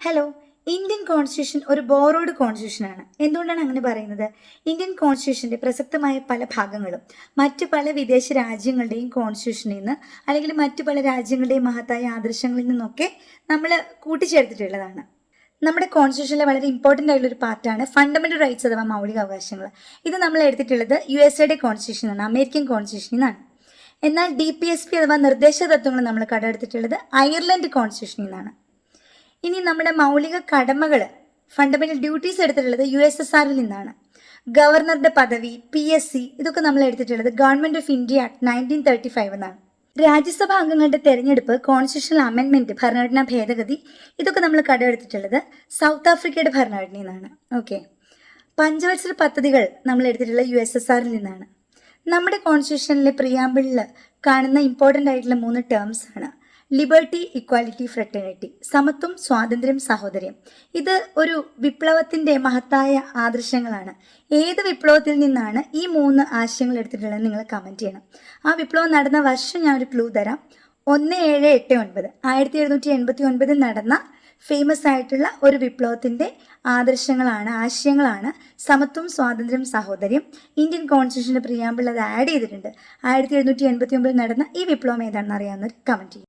Hello Indian constitution ഒരു borrowed കോൺസ്റ്റിറ്റ്യൂഷനാണ് എന്തുകൊണ്ടാണ് അങ്ങനെ പറയുന്നത്? ഇന്ത്യൻ കോൺസ്റ്റിറ്റ്യൂഷന്റെ പ്രസക്തമായ പല ഭാഗങ്ങളും മറ്റു പല വിദേശ രാജ്യങ്ങളുടെയും കോൺസ്റ്റിറ്റ്യൂഷനിൽ നിന്ന് അല്ലെങ്കിൽ മറ്റു പല രാജ്യങ്ങളുടെയും മഹത്തായ ആദർശങ്ങളിൽ നിന്നൊക്കെ നമ്മൾ കൂട്ടിച്ചേർത്തിട്ടുള്ളതാണ്. നമ്മുടെ കോൺസ്റ്റിറ്റ്യൂഷനിലെ വളരെ ഇമ്പോർട്ടന്റ് ആയിട്ടുള്ള ഒരു പാർട്ടാണ് ഫണ്ടമെന്റൽ റൈറ്റ്സ് അഥവാ മൗലിക അവകാശങ്ങൾ. ഇത് നമ്മൾ എടുത്തിട്ടുള്ളത് യു എസ് എയുടെ കോൺസ്റ്റിറ്റ്യൂഷനാണ് അമേരിക്കൻ കോൺസ്റ്റിറ്റ്യൂഷനിൽ നിന്നാണ്. എന്നാൽ ഡി പി എസ് പി അഥവാ നിർദ്ദേശ തത്വങ്ങൾ നമ്മൾ കടമെടുത്തിട്ടുള്ളത് അയർലൻഡ് കോൺസ്റ്റിറ്റ്യൂഷനിൽ നിന്നാണ്. ഇനി നമ്മുടെ മൗലിക കടമകൾ ഫണ്ടമെന്റൽ ഡ്യൂട്ടീസ് എടുത്തിട്ടുള്ളത് യു എസ് എസ് ആറിൽ നിന്നാണ്. ഗവർണറുടെ പദവി പി എസ് സി ഇതൊക്കെ നമ്മൾ എടുത്തിട്ടുള്ളത് government of India act nineteen thirty five എന്നാണ് രാജ്യസഭാ അംഗങ്ങളുടെ തെരഞ്ഞെടുപ്പ് കോൺസ്റ്റിറ്റ്യൂഷണൽ അമെൻമെന്റ് ഭരണഘടനാ ഭേദഗതി ഇതൊക്കെ നമ്മൾ കടമെടുത്തിട്ടുള്ളത് സൗത്ത് ആഫ്രിക്കയുടെ ഭരണഘടനയിൽ നിന്നാണ്. ഓക്കെ പഞ്ചവത്സര പദ്ധതികൾ നമ്മൾ എടുത്തിട്ടുള്ളത് യു എസ് എസ് ആറിൽ നിന്നാണ്. നമ്മുടെ കോൺസ്റ്റിറ്റ്യൂഷനിലെ പ്രിയാമ്പിളിൽ കാണുന്ന ഇമ്പോർട്ടന്റ് ആയിട്ടുള്ള മൂന്ന് ടേംസ് ആണ്. ലിബർട്ടി ഇക്വാലിറ്റി ഫ്രട്ടേണിറ്റി സമത്വം സ്വാതന്ത്ര്യം സഹോദര്യം. ഇത് ഒരു വിപ്ലവത്തിന്റെ മഹത്തായ ആദർശങ്ങളാണ്. ഏത് വിപ്ലവത്തിൽ നിന്നാണ് ഈ മൂന്ന് ആശയങ്ങൾ എടുത്തിട്ടുള്ളത് നിങ്ങൾ കമന്റ് ചെയ്യണം. ആ വിപ്ലവം നടന്ന വർഷം ഞാൻ ഒരു ക്ലൂ തരാം. ഒന്ന് ഏഴ് എട്ട് ഒൻപത്. ആയിരത്തി എഴുന്നൂറ്റി എൺപത്തി ഒൻപതിൽ നടന്ന ഫേമസ് ആയിട്ടുള്ള ഒരു വിപ്ലവത്തിന്റെ ആദർശങ്ങളാണ് ആശയങ്ങളാണ് സമത്വം സ്വാതന്ത്ര്യം സഹോദര്യം. ഇന്ത്യൻ കോൺസ്റ്റിറ്റ്യൂഷന്റെ പ്രിയാമ്പിൾ അത് ആഡ് ചെയ്തിട്ടുണ്ട്. ആയിരത്തി എഴുന്നൂറ്റി എൺപത്തി ഒമ്പതിൽ നടന്ന ഈ വിപ്ലവം ഏതാണെന്ന് അറിയാവുന്നവർ കമന്റ് ചെയ്യും.